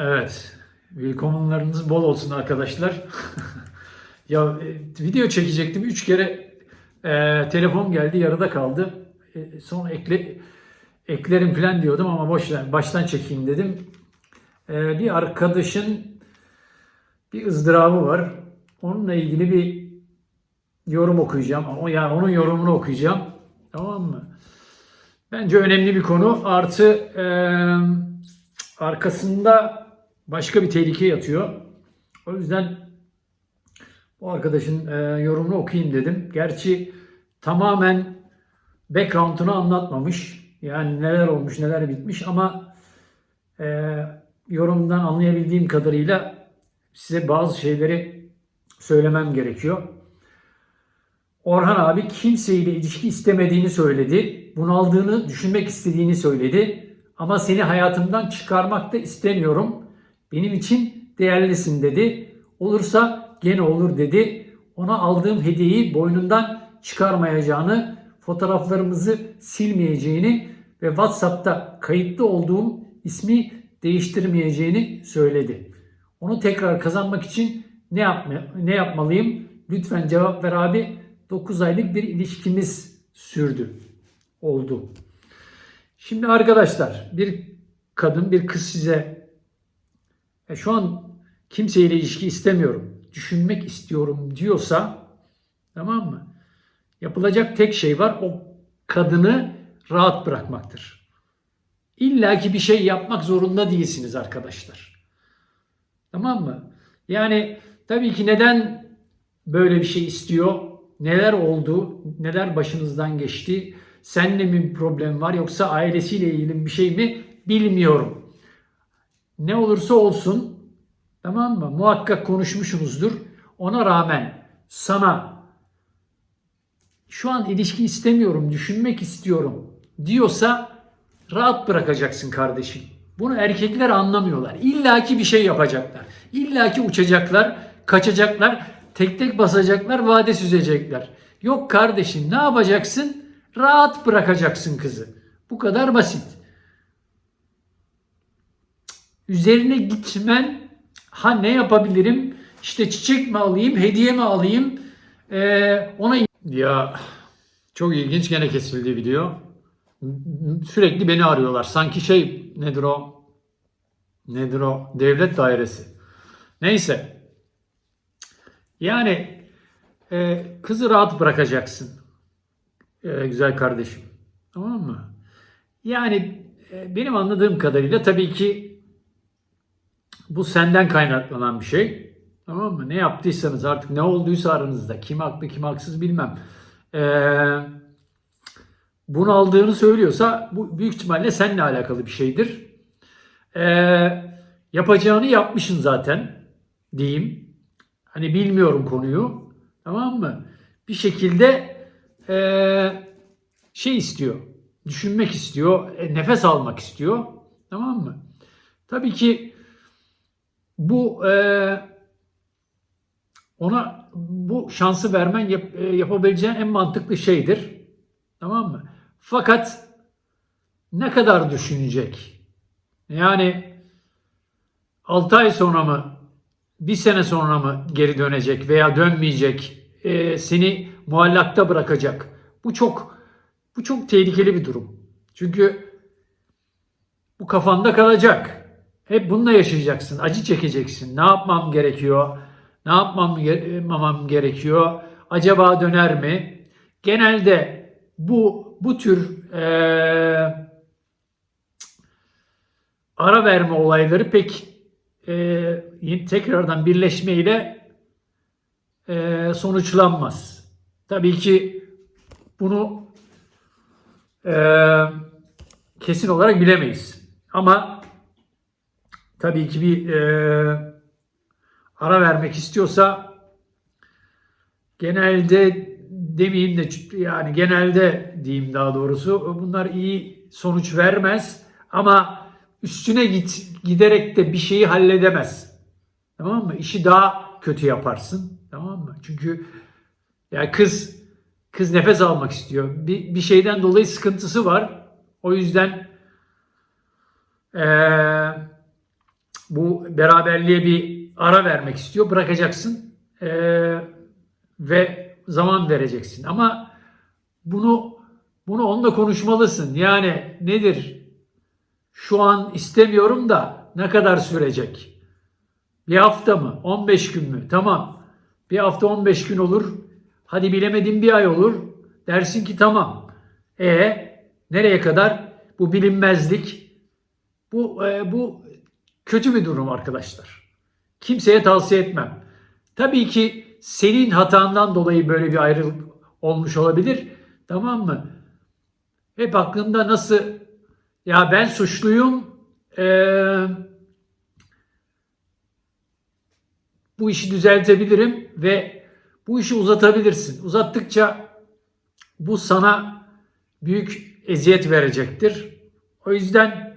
Evet. Willkommnlarınız bol olsun arkadaşlar. ya e, video çekecektim. Üç kere e, telefon geldi. Yarıda kaldı. E, sonra ekle, eklerim falan diyordum ama boş ver, baştan çekeyim dedim. E, bir arkadaşın bir ızdırabı var. Onunla ilgili bir yorum okuyacağım. O yani onun yorumunu okuyacağım. Tamam mı? Bence önemli bir konu. Artı e, arkasında başka bir tehlike yatıyor. O yüzden bu arkadaşın e, yorumunu okuyayım dedim. Gerçi tamamen background'unu anlatmamış. Yani neler olmuş, neler bitmiş ama e, yorumdan anlayabildiğim kadarıyla size bazı şeyleri söylemem gerekiyor. Orhan abi kimseyle ilişki istemediğini söyledi. Bunaldığını düşünmek istediğini söyledi. Ama seni hayatımdan çıkarmak da istemiyorum. Benim için değerlisin dedi. Olursa gene olur dedi. Ona aldığım hediyeyi boynundan çıkarmayacağını, fotoğraflarımızı silmeyeceğini ve WhatsApp'ta kayıtlı olduğum ismi değiştirmeyeceğini söyledi. Onu tekrar kazanmak için ne yapma, ne yapmalıyım? Lütfen cevap ver abi. 9 aylık bir ilişkimiz sürdü. Oldu. Şimdi arkadaşlar bir kadın bir kız size "E, şu an kimseyle ilişki istemiyorum, düşünmek istiyorum diyorsa tamam mı? Yapılacak tek şey var o kadını rahat bırakmaktır. İlla ki bir şey yapmak zorunda değilsiniz arkadaşlar. Tamam mı? Yani tabii ki neden böyle bir şey istiyor? Neler oldu? Neler başınızdan geçti? Seninle mi bir problem var yoksa ailesiyle ilgili bir şey mi? Bilmiyorum. Ne olursa olsun tamam mı? Muhakkak konuşmuşsunuzdur. Ona rağmen sana şu an ilişki istemiyorum, düşünmek istiyorum diyorsa rahat bırakacaksın kardeşim. Bunu erkekler anlamıyorlar. İlla ki bir şey yapacaklar. İlla ki uçacaklar, kaçacaklar, tek tek basacaklar, vade süzecekler. Yok kardeşim ne yapacaksın? Rahat bırakacaksın kızı. Bu kadar basit. Üzerine gitmen ha ne yapabilirim? İşte çiçek mi alayım, hediye mi alayım? Ee, ona ya çok ilginç gene kesildi video. Sürekli beni arıyorlar. Sanki şey nedir o? Nedir o? Devlet dairesi. Neyse. Yani e, kızı rahat bırakacaksın. E, güzel kardeşim. Tamam mı? Yani e, benim anladığım kadarıyla tabii ki bu senden kaynaklanan bir şey. Tamam mı? Ne yaptıysanız artık ne olduysa aranızda kim haklı kim haksız bilmem. Eee bunu aldığını söylüyorsa bu büyük ihtimalle seninle alakalı bir şeydir. Ee, yapacağını yapmışsın zaten diyeyim. Hani bilmiyorum konuyu. Tamam mı? Bir şekilde ee, şey istiyor. Düşünmek istiyor. e, nefes almak istiyor. Tamam mı? Tabii ki bu ee, ona bu şansı vermen yap, e, yapabileceğin en mantıklı şeydir. Tamam mı? Fakat ne kadar düşünecek? Yani 6 ay sonra mı, bir sene sonra mı geri dönecek veya dönmeyecek, e, seni muallakta bırakacak? Bu çok bu çok tehlikeli bir durum. Çünkü bu kafanda kalacak. Hep bununla yaşayacaksın, acı çekeceksin. Ne yapmam gerekiyor? Ne yapmam gerekiyor? Acaba döner mi? Genelde bu bu tür e, ara verme olayları pek e, tekrardan birleşmeyle e, sonuçlanmaz. Tabii ki bunu e, kesin olarak bilemeyiz. Ama tabii ki bir e, ara vermek istiyorsa genelde demeyeyim de yani genelde diyeyim daha doğrusu bunlar iyi sonuç vermez ama üstüne git giderek de bir şeyi halledemez. Tamam mı? İşi daha kötü yaparsın. Tamam mı? Çünkü ya kız kız nefes almak istiyor. Bir, bir şeyden dolayı sıkıntısı var. O yüzden ee, bu beraberliğe bir ara vermek istiyor. Bırakacaksın Ee, ve zaman vereceksin. Ama bunu bunu onunla konuşmalısın. Yani nedir? Şu an istemiyorum da ne kadar sürecek? Bir hafta mı? 15 gün mü? Tamam. Bir hafta 15 gün olur. Hadi bilemedim bir ay olur. Dersin ki tamam. E nereye kadar? Bu bilinmezlik. Bu e, bu kötü bir durum arkadaşlar. Kimseye tavsiye etmem. Tabii ki senin hatandan dolayı böyle bir ayrılık olmuş olabilir. Tamam mı? Hep aklında nasıl ya ben suçluyum eee, bu işi düzeltebilirim ve bu işi uzatabilirsin. Uzattıkça bu sana büyük eziyet verecektir. O yüzden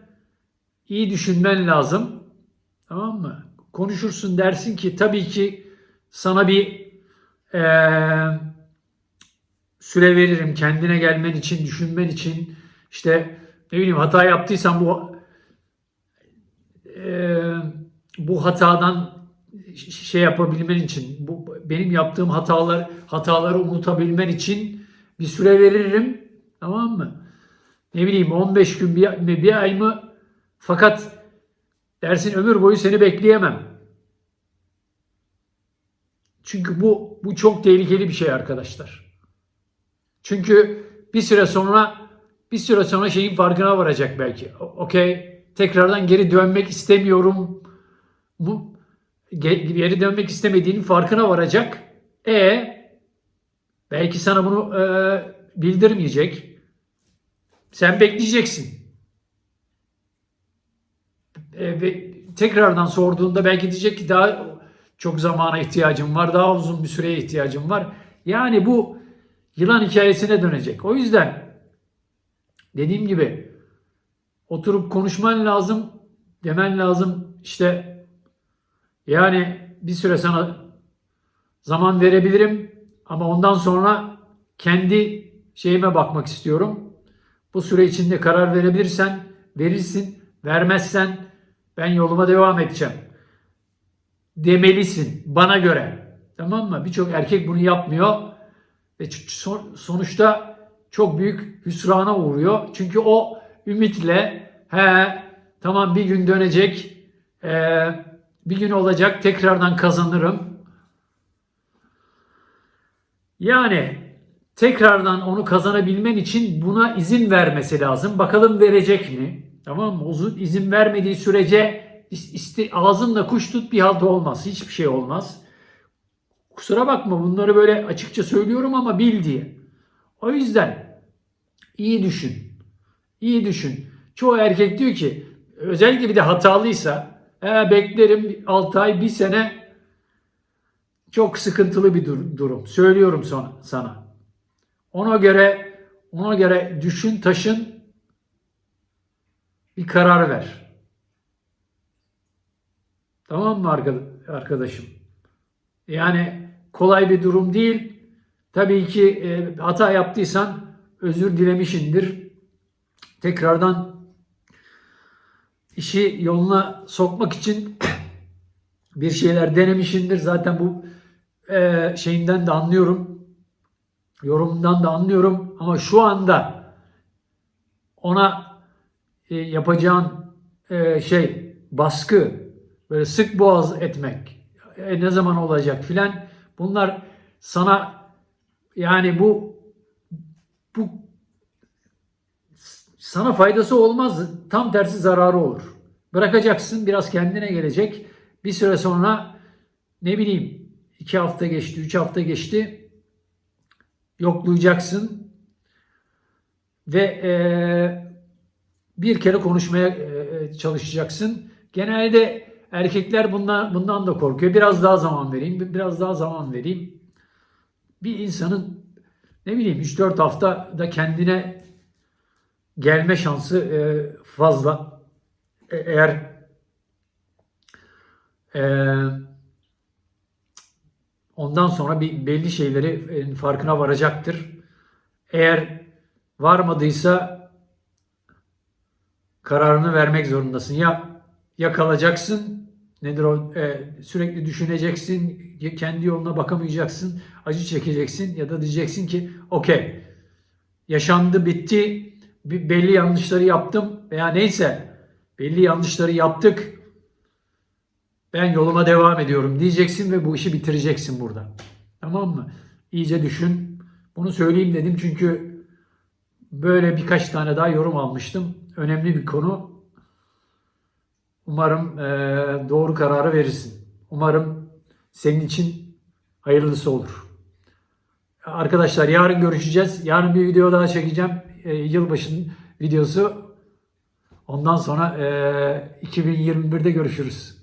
iyi düşünmen lazım. Tamam mı? Konuşursun dersin ki tabii ki sana bir eee, süre veririm kendine gelmen için, düşünmen için. İşte ne bileyim hata yaptıysan bu eee, bu hatadan şey yapabilmen için, bu benim yaptığım hatalar hataları unutabilmen için bir süre veririm. Tamam mı? Ne bileyim 15 gün bir, bir ay mı? Fakat dersin ömür boyu seni bekleyemem. Çünkü bu bu çok tehlikeli bir şey arkadaşlar. Çünkü bir süre sonra bir süre sonra şeyin farkına varacak belki. Okey, tekrardan geri dönmek istemiyorum. Bu ge- geri dönmek istemediğinin farkına varacak. E belki sana bunu e, bildirmeyecek. Sen bekleyeceksin. E, ve tekrardan sorduğunda belki diyecek ki daha çok zamana ihtiyacım var, daha uzun bir süreye ihtiyacım var. Yani bu yılan hikayesine dönecek. O yüzden dediğim gibi oturup konuşman lazım, demen lazım. İşte yani bir süre sana zaman verebilirim ama ondan sonra kendi şeyime bakmak istiyorum. Bu süre içinde karar verebilirsen verirsin, vermezsen ben yoluma devam edeceğim. Demelisin bana göre. Tamam mı? Birçok erkek bunu yapmıyor ve sonuçta çok büyük hüsrana uğruyor. Çünkü o ümitle he tamam bir gün dönecek, eee, bir gün olacak tekrardan kazanırım. Yani tekrardan onu kazanabilmen için buna izin vermesi lazım. Bakalım verecek mi? Tamam mı? Uzun izin vermediği sürece is- iste, ağzınla kuş tut bir halt olmaz. Hiçbir şey olmaz. Kusura bakma bunları böyle açıkça söylüyorum ama bil diye. O yüzden iyi düşün. İyi düşün. Çoğu erkek diyor ki özellikle bir de hatalıysa "He, beklerim 6 ay 1 sene çok sıkıntılı bir dur- durum. Söylüyorum sana, sana. Ona göre ona göre düşün, taşın bir karar ver. Tamam mı arka- arkadaşım? Yani kolay bir durum değil. Tabii ki e, hata yaptıysan özür dilemişindir. Tekrardan işi yoluna sokmak için bir şeyler denemişindir. Zaten bu e, şeyinden de anlıyorum. Yorumundan da anlıyorum. Ama şu anda ona e, yapacağın e, şey baskı, böyle sık boğaz etmek, e, ne zaman olacak filan bunlar sana yani bu bu sana faydası olmaz. Tam tersi zararı olur. Bırakacaksın biraz kendine gelecek. Bir süre sonra ne bileyim iki hafta geçti, üç hafta geçti. Yoklayacaksın. Ve eee, bir kere konuşmaya eee, çalışacaksın. Genelde erkekler bundan, bundan da korkuyor. Biraz daha zaman vereyim, biraz daha zaman vereyim. Bir insanın ne bileyim 3-4 haftada kendine gelme şansı eee, fazla. E- Eğer ondan sonra bir belli şeyleri e, farkına varacaktır. Eğer varmadıysa kararını vermek zorundasın. Ya ya kalacaksın nedir o e, sürekli düşüneceksin, kendi yoluna bakamayacaksın, acı çekeceksin ya da diyeceksin ki okey yaşandı bitti belli yanlışları yaptım veya neyse belli yanlışları yaptık ben yoluma devam ediyorum diyeceksin ve bu işi bitireceksin burada. Tamam mı? İyice düşün. Bunu söyleyeyim dedim çünkü böyle birkaç tane daha yorum almıştım. Önemli bir konu. Umarım eee, doğru kararı verirsin. Umarım senin için hayırlısı olur. Arkadaşlar yarın görüşeceğiz. Yarın bir video daha çekeceğim. Eee, yılbaşının videosu. Ondan sonra eee 2021'de görüşürüz.